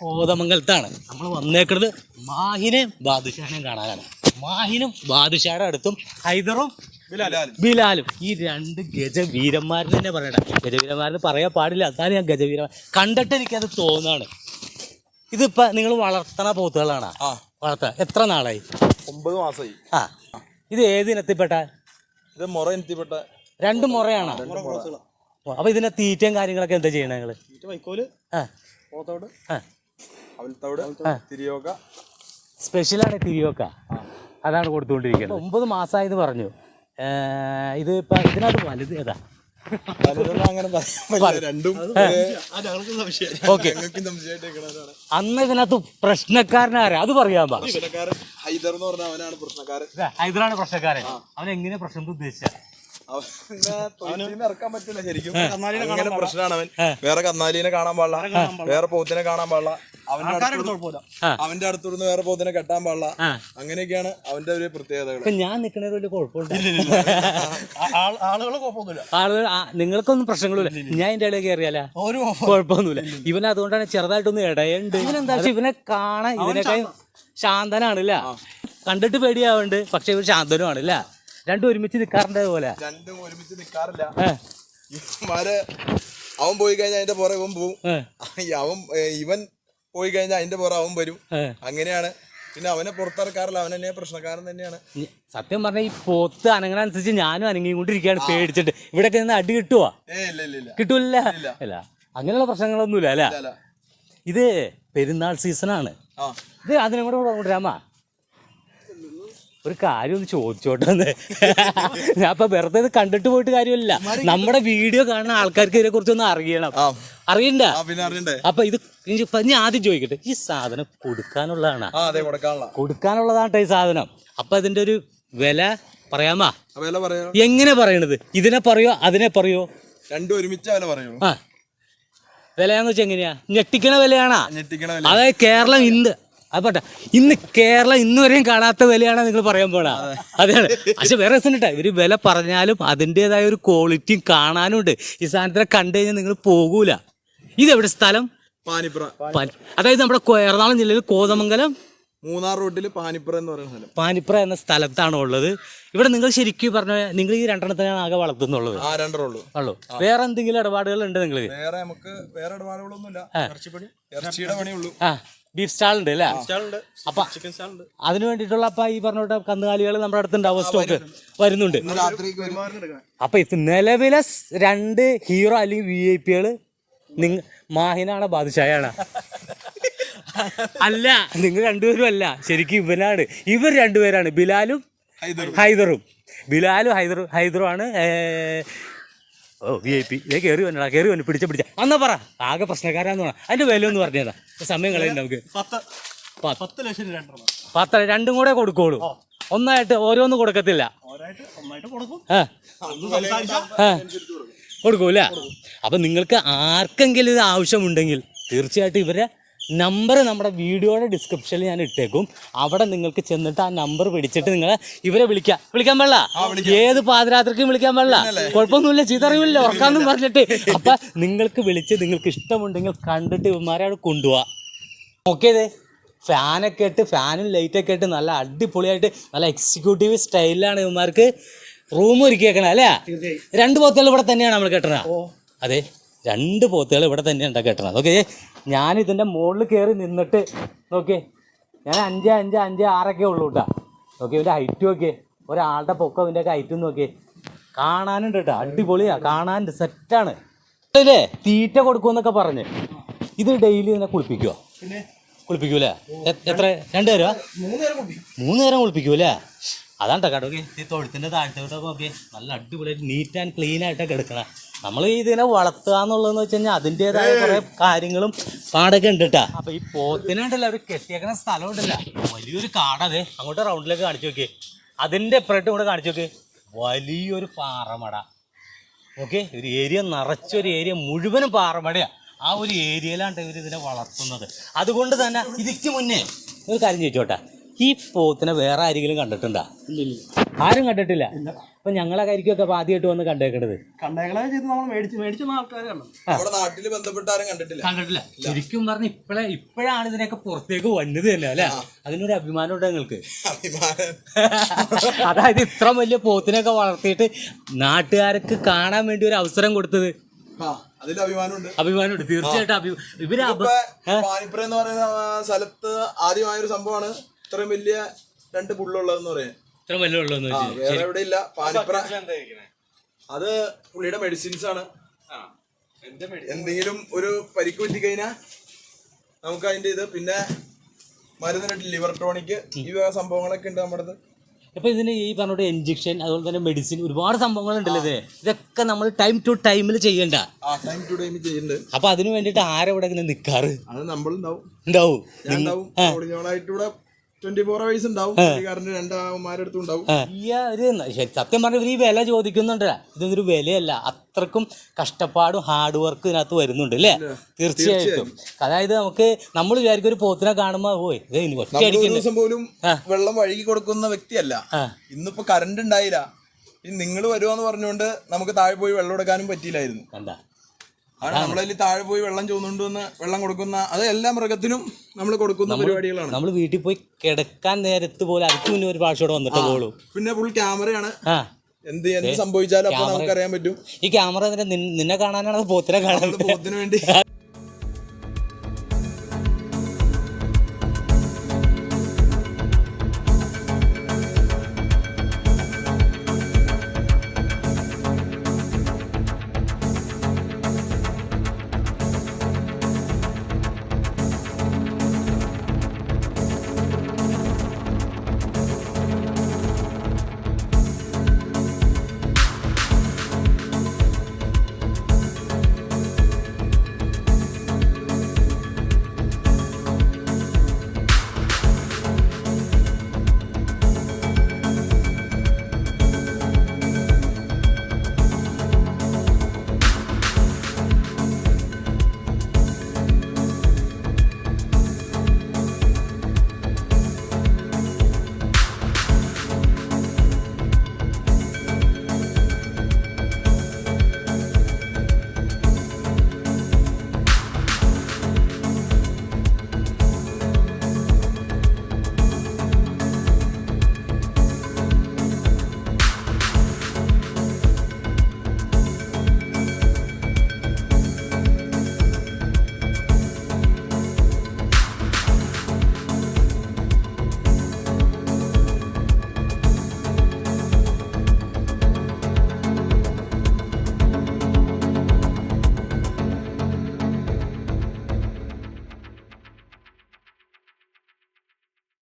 കോതമംഗലത്താണ്. നമ്മൾ വന്നേക്കുന്നത് മാഹിനെയും ബാദുഷാനെയും കാണാനാണ്. മാഹിനും ബാദുഷായുടെ അടുത്തും ഹൈദറും ബിലാലും. ഈ രണ്ട് ഗജവീരന്മാരെന്ന് തന്നെ പറയണം. ഗജവീരന്മാരെന്ന് പറയാൻ പാടില്ല. അതാണ് ഞാൻ ഗജവീര കണ്ടിട്ട് എനിക്കത് തോന്നാണ്. ഇതിപ്പോ നിങ്ങൾ വളർത്തണ പോത്തുകളാണ്? വളർത്ത. എത്ര നാളായി? ഒമ്പത് മാസമായി ആ. ഇത് ഏത് ഇനത്തിൽപ്പെട്ട? ഇത് മുറ ഇനത്തിൽപ്പെട്ട രണ്ട് മുറയാണ്? അപ്പൊ ഇതിനെ തീറ്റയും കാര്യങ്ങളൊക്കെ എന്താ ചെയ്യണേ നിങ്ങൾ? വൈക്കോൽ ആ. പോത്തോട്. ആ. സ്പെഷ്യലാണ് തിരിയോക്ക അതാണ് കൊടുത്തുകൊണ്ടിരിക്കുന്നത്. ഒമ്പത് മാസമായത് പറഞ്ഞു. ഇത് ഇപ്പൊ ഇതിനകത്ത് വലുത് ഏതാ? അന്ന് ഇതിനകത്ത് പ്രശ്നക്കാരനാരാ? അത് പറയാൻ ഹൈദർ എന്ന് പറഞ്ഞ അവനാണ് പ്രശ്നക്കാരൻ. ഹൈദറാണ് പ്രശ്നക്കാരൻ. അവൻ എങ്ങനെ പ്രശ്നം ഉദ്ദേശിച്ച? ഇറക്കാൻ പറ്റില്ല ശരിക്കും. അങ്ങനെ പ്രശ്നമാണ് അവൻ. വേറെ കന്നാലിനെ കാണാൻ പാടില്ല. വേറെ പോത്തിനെ കാണാൻ പാടില്ല. അവന്റെ. അവന്റെ അടുത്തുനിന്ന് വേറെ പോത്തിനെ കെട്ടാൻ പാടില്ല. അങ്ങനെയൊക്കെയാണ് അവന്റെ ഒരു പ്രത്യേകതകൾ. ഞാൻ നിക്കണത് വലിയ കുഴപ്പമില്ല. ആളുകൾ നിങ്ങൾക്കൊന്നും പ്രശ്നങ്ങളില്ല ഞാൻ എന്റെ ഇടയിൽ കയറിയാല കുഴപ്പമൊന്നുമില്ല. ഇവൻ അതുകൊണ്ടാണ് ചെറുതായിട്ടൊന്ന് ഇടയുണ്ട് ഇവനെന്താ ഇവനെ കാണാൻ ഇതിനൊക്കെ ശാന്തനാണല്ല കണ്ടിട്ട് പേടിയാവുന്നുണ്ട് പക്ഷെ ഇവർ ശാന്തനുമാണല്ല. രണ്ടും ഒരുമിച്ച് നിൽക്കാറുണ്ട് പോലെ രണ്ടും ഒരുമിച്ച് നിൽക്കാറില്ല അവൻ പോയി കഴിഞ്ഞാൽ അതിന്റെ പുറകെ ഇവൻ പോവും. അവൻ ഇവൻ പോയി കഴിഞ്ഞാൽ അതിന്റെ പുറകെ അവൻ വരും. അങ്ങനെയാണ്. പിന്നെ അവനെ പുറത്തിറക്കാറില്ല. അവൻ തന്നെ പ്രശ്നക്കാരൻ തന്നെയാണ്. സത്യം പറഞ്ഞ ഈ പോത്ത് അനങ്ങനുസരിച്ച് ഞാനും അനങ്ങിക്കൊണ്ടിരിക്കുകയാണ് പേടിച്ചിട്ട്. ഇവിടെ നിന്ന് അടി കിട്ടുവാ? കിട്ടൂല അല്ല അങ്ങനെയുള്ള പ്രശ്നങ്ങളൊന്നുമില്ല അല്ല? ഇത് പെരുന്നാൾ സീസണാണ്. ഇത് അതിനും കൂടെ കൊണ്ടുവരാമാ ഒരു കാര്യം ഒന്ന് ചോദിച്ചോട്ടെ ഞാൻ ഇപ്പൊ വെറുതെ ഇത് കണ്ടിട്ട് പോയിട്ട് കാര്യമില്ല. നമ്മുടെ വീഡിയോ കാണുന്ന ആൾക്കാർക്ക് ഇതിനെ കുറിച്ചൊന്ന് അറിയണം. അറിയണ്ട? പിന്നെ അറിയണ്ടേ? അപ്പൊ ഇത് ഞാൻ ആദ്യം ചോദിക്കട്ടെ ഈ സാധനം കൊടുക്കാനുള്ളതാണ്. ആ അതെ കൊടുക്കാനുള്ള. കൊടുക്കാനുള്ളതാണ് ഈ സാധനം. അപ്പൊ അതിന്റെ ഒരു വില പറയാമാ? വില പറയാ. എങ്ങനെ പറയണത്? ഇതിനെ പറയോ അതിനെ പറയോ? രണ്ടും ഒരുമിച്ച് വില പറയോ ആ. വിലയാന്ന് വെച്ചാൽ എങ്ങനെയാ? ഞെട്ടിക്കണ വിലയാണാ? ഞെട്ടിക്കണ വില അതായത് കേരളം ഇന്ന് അത് പോട്ടെ. ഇന്ന് കേരളം ഇന്ന് വരെയും കാണാത്ത വിലയാണ് നിങ്ങൾ പറയാൻ പോണ അതാണ്. പക്ഷെ വേറെ രസം കേട്ടാ. ഇവർ വില പറഞ്ഞാലും അതിന്റെതായ ഒരു ക്വാളിറ്റിയും കാണാനും ഉണ്ട് ഈ സാധനത്തിനെ കണ്ടു കഴിഞ്ഞാൽ നിങ്ങൾ പോകൂല. എവിടെ സ്ഥലം? പാനിപ്ര അതായത് നമ്മുടെ എറണാകുളം ജില്ലയിൽ കോതമംഗലം. മൂന്നാർ റോഡിൽ പാനിപ്ര എന്ന് പറയുന്ന സ്ഥലം. പാനിപ്ര എന്ന സ്ഥലത്താണ് ഉള്ളത്. ഇവിടെ നിങ്ങൾ ശരിക്കും പറഞ്ഞ നിങ്ങൾ ഈ രണ്ടെണ്ണത്തിനാണ് ആകെ വളർത്തുന്നുള്ളത്. ആ രണ്ടെണ്ണുള്ളൂ ഉള്ളൂ. വേറെ എന്തെങ്കിലും ഇടപാടുകൾ ഉണ്ട് നിങ്ങൾ വേറെ നമുക്ക് വേറെ ഇടപാടുകളൊന്നുമില്ല. ഇറച്ചിപ്പണി ഇറച്ചിയുടെ പണിയുള്ളൂ ആ ബീഫ് സ്റ്റാൾ ഉണ്ട് അല്ലേ? അപ്പൊ അതിന് വേണ്ടിട്ടുള്ള അപ്പൊ ഈ പറഞ്ഞ കന്നുകാലികൾ നമ്മുടെ അടുത്തുണ്ടാവും സ്റ്റോക്ക് വരുന്നുണ്ട്. അപ്പൊ ഇത് നിലവിലെ രണ്ട് ഹീറോ അല്ലെങ്കിൽ വി ഐ പികൾ നിങ്ങ മാഹിനാണ് ബാദുഷായാണ്? അല്ല നിങ്ങൾ രണ്ടുപേരും അല്ല. ശരിക്കും ഇവനാണ്. ഇവർ രണ്ടുപേരാണ്. ബിലാലും ഹൈദറും. ബിലാലും ഹൈദറും ഹൈദറും ആണ് ഓ വി ഐ പി ഇതേ കയറി വന്നടാ കയറി വന്നു. പിടിച്ച പിടിച്ച. എന്നാ പറ. ആകെ പ്രശ്നക്കാരാന്ന് പറ. അതിന്റെ വില ഒന്ന് പറഞ്ഞതാ. സമയം കളയുണ്ട് നമുക്ക്. പത്ത് ലക്ഷം പത്ത് രണ്ടും കൂടെ കൊടുക്കോളൂ. ഒന്നായിട്ട് ഓരോന്നും കൊടുക്കത്തില്ല. കൊടുക്കൂല അപ്പൊ നിങ്ങൾക്ക് ആർക്കെങ്കിലും ഇത് ആവശ്യമുണ്ടെങ്കിൽ തീർച്ചയായിട്ടും ഇവരെ നമ്പർ നമ്മുടെ വീഡിയോയുടെ ഡിസ്ക്രിപ്ഷനിൽ ഞാൻ ഇട്ടേക്കും. അവിടെ നിങ്ങൾക്ക് ചെന്നിട്ട് ആ നമ്പർ പിടിച്ചിട്ട് നിങ്ങൾ ഇവരെ വിളിക്കാം. വിളിക്കാൻ പാടില്ല? ഏത് പാതിരാത്രിക്കും വിളിക്കാൻ പാടില്ല? കുഴപ്പമൊന്നുമില്ല ചീത്തറിയില്ല ഉറക്കാന്നും പറഞ്ഞിട്ട്. അപ്പൊ നിങ്ങൾക്ക് വിളിച്ച് നിങ്ങൾക്ക് ഇഷ്ടമുണ്ടെങ്കിൽ കണ്ടിട്ട് ഇവന്മാരെ അവിടെ കൊണ്ടുപോവാ. നോക്കിയതേ ഫാനൊക്കെ ഇട്ട് ഫാനും ലൈറ്റൊക്കെ ഇട്ട് നല്ല അടിപൊളിയായിട്ട് നല്ല എക്സിക്യൂട്ടീവ് സ്റ്റൈലിലാണ് ഇവന്മാർക്ക് റൂം ഒരുക്കിയേക്കണേ അല്ലേ? രണ്ട് പോത്തുകൾ ഇവിടെ തന്നെയാണ് നമ്മൾ കെട്ടണത് അതെ. രണ്ട് പോത്തുകൾ ഇവിടെ തന്നെ ഉണ്ടാക്കി കെട്ടണത്. ഓക്കെ ഞാൻ ഇതിന്റെ മുകളിൽ കയറി നിന്നിട്ട് നോക്കിയേ ഞാൻ അഞ്ച് അഞ്ച് അഞ്ച് ആറൊക്കെ ഉള്ളൂ കേട്ടോ. ഓക്കെ ഇവന്റെ ഹൈറ്റ് നോക്കിയേ ഒരാളുടെ പൊക്കം ഇതിന്റെ ഒക്കെ ഹൈറ്റും നോക്കിയേ. കാണാനുണ്ട് കേട്ടോ അടിപൊളിയാ കാണാനുണ്ട് സെറ്റാണ് അല്ലേ തീറ്റ കൊടുക്കുമെന്നൊക്കെ പറഞ്ഞ് ഇത് ഡെയിലി ഇതിനെ കുളിപ്പിക്കുമോ കുളിപ്പിക്കൂലേ? എത്ര? രണ്ട് നേരം മൂന്ന് നേരം കുടിക്കും മൂന്ന് നേരം കുളിപ്പിക്കൂലേ? അതാണ് കേട്ടോ ഓക്കെ ഈ തൊഴുത്തിന്റെ താഴ്ത്തോട്ടൊക്കെ നോക്കി നല്ല അടിപൊളിയായിട്ട് നീറ്റ് ആൻഡ് ക്ലീൻ ആയിട്ടൊക്കെ എടുക്കണം. നമ്മൾ ഇതിനെ വളർത്തുക എന്നുള്ളതെന്ന് വെച്ച് കഴിഞ്ഞാൽ അതിന്റെതായ കുറേ കാര്യങ്ങളും പാടൊക്കെ ഉണ്ട് കേട്ടോ അപ്പൊ ഈ പോത്തിനെ ഉണ്ടല്ലോ അവർ കെട്ടിയേക്കണ സ്ഥലം ഉണ്ടല്ല? വലിയൊരു കാടതെ അങ്ങോട്ട് റൗണ്ടിലേക്ക് കാണിച്ചു നോക്കി അതിന്റെ എപ്പറേറ്റ് കൂടെ കാണിച്ചു നോക്കി വലിയൊരു പാറമട. ഓക്കെ ഒരു ഏരിയ നിറച്ചൊരു ഏരിയ മുഴുവനും പാറമടയാണ് ആ ഒരു ഏരിയയിലാണ് ഇവർ ഇതിനെ വളർത്തുന്നത്. അതുകൊണ്ട് തന്നെ ഇതിക്ക് മുന്നേ ഒരു കാര്യം ചോദിച്ചോട്ടെ? ഈ പോത്തിനെ വേറെ ആരെങ്കിലും കണ്ടിട്ടുണ്ടോ? ആരും കണ്ടിട്ടില്ല? അപ്പൊ ഞങ്ങളെ കരിക്കൊക്കെ അപ്പൊ ആദ്യമായിട്ട് വന്ന് കണ്ടേക്കണത്. കണ്ടേകളെ ചെയ്ത് നമ്മൾ മേടിച്ച് മേടിച്ച ആൾക്കാർ കണ്ടു. നമ്മുടെ നാട്ടിൽ ബന്ധപ്പെട്ട ആരും കണ്ടിട്ടില്ല. കണ്ടിട്ടില്ല. ശരിക്കും പറഞ്ഞ ഇപ്പഴേ ഇപ്പോഴാണ് ഇതിനൊക്കെ പുറത്തേക്ക് വന്നത് തന്നെ അല്ലെ? അതിനൊരു അഭിമാനം ഉണ്ട് നിങ്ങൾക്ക്? അഭിമാനം. അതായത് ഇത്ര വലിയ പോത്തിനൊക്കെ വളർത്തിയിട്ട് നാട്ടുകാർക്ക് കാണാൻ വേണ്ടി ഒരു അവസരം കൊടുത്തത്? അഭിമാനമുണ്ട്. അഭിമാനമുണ്ട്. തീർച്ചയായിട്ടും ഇവർ പാനിപ്പുര എന്ന് പറയുന്ന സ്ഥലത്ത് ആദ്യമായൊരു സംഭവമാണ് ഇത്രയും വലിയ രണ്ട് പുള്ളുള്ളതെന്ന് പറയാൻ ഇത്ര വലിയ ഉള്ളതെന്ന് ആ, വെച്ച് വേറെ എവിടെ ഇല്ല പാനിപ്ര അത് പുള്ളിയുടെ മെഡിസിൻസ് ആണ്. എന്തെങ്കിലും ഒരു പരിക്ക് പറ്റി കഴിഞ്ഞാൽ നമുക്ക് അതിന്റെ ഇത്. പിന്നെ മരുന്നിട്ട് ലിവർ ടോണിക് ഈ വക സംഭവങ്ങളൊക്കെ ഉണ്ട് നമ്മുടെ അടുത്ത്. ഇപ്പൊ ഇതിന് ഈ പറഞ്ഞ ഇഞ്ചക്ഷൻ അതുപോലെ തന്നെ മെഡിസിൻ ഒരുപാട് സംഭവങ്ങൾ ഉണ്ടല്ലോ ഇതിന് ഇതൊക്കെ നമ്മൾ ടൈം ടു ടൈമിൽ ചെയ്യണ്ട. ആ ടൈം ടു ടൈം ചെയ്യുന്നുണ്ട് അപ്പൊ അതിന് വേണ്ടിട്ട് ആരെവിടെ ഇങ്ങനെ നിക്കാറ്? അത് നമ്മളുണ്ടാവും. ഉണ്ടാവും. ഞാൻ ഉണ്ടാവും. ഇവിടെ ട്വന്റി ഫോർ അവേഴ്സ് ഉണ്ടാവും. രണ്ടാമാരടുത്തും സത്യം പറഞ്ഞ ഇവർ ഈ വില ചോദിക്കുന്നുണ്ട്. ഇതൊരു വിലയല്ല. അത്രക്കും കഷ്ടപ്പാടും ഹാർഡ് വർക്ക് ഇതിനകത്ത് വരുന്നുണ്ട് അല്ലേ? തീർച്ചയായിട്ടും. അതായത് നമുക്ക് നമ്മൾ വിചാരിക്കും ഒരു പോത്തിനെ കാണുമ്പോ പോയി ദിവസം പോലും വെള്ളം വഴുകി കൊടുക്കുന്ന വ്യക്തിയല്ല. ഇന്നിപ്പോ കറണ്ട് ഉണ്ടായില്ല. നിങ്ങൾ വരുവാന്ന് പറഞ്ഞുകൊണ്ട് നമുക്ക് താഴെ പോയി വെള്ളം എടുക്കാനും പറ്റിയില്ലായിരുന്നു. കണ്ട. ആണ് നമ്മളതിൽ താഴെ പോയി വെള്ളം ചോന്നുകൊണ്ട് വന്ന് വെള്ളം കൊടുക്കുന്ന അത് എല്ലാ മൃഗത്തിനും നമ്മൾ കൊടുക്കുന്ന പരിപാടികളാണ്. നമ്മൾ വീട്ടിൽ പോയി കിടക്കാൻ നേരത്ത് പോലെ അടുത്ത് മുന്നേ ഒരു പ്രാവശ്യം വന്നിട്ട് പോളൂ പിന്നെ ഫുൾ ക്യാമറയാണ് എന്ത് എന്ത് സംഭവിച്ചാലും അപ്പൊ നമുക്ക് അറിയാൻ പറ്റും. ഈ ക്യാമറ നിന്നെ കാണാനാണ് പോത്തിനെ കാണാൻ പോത്തിന് വേണ്ടി.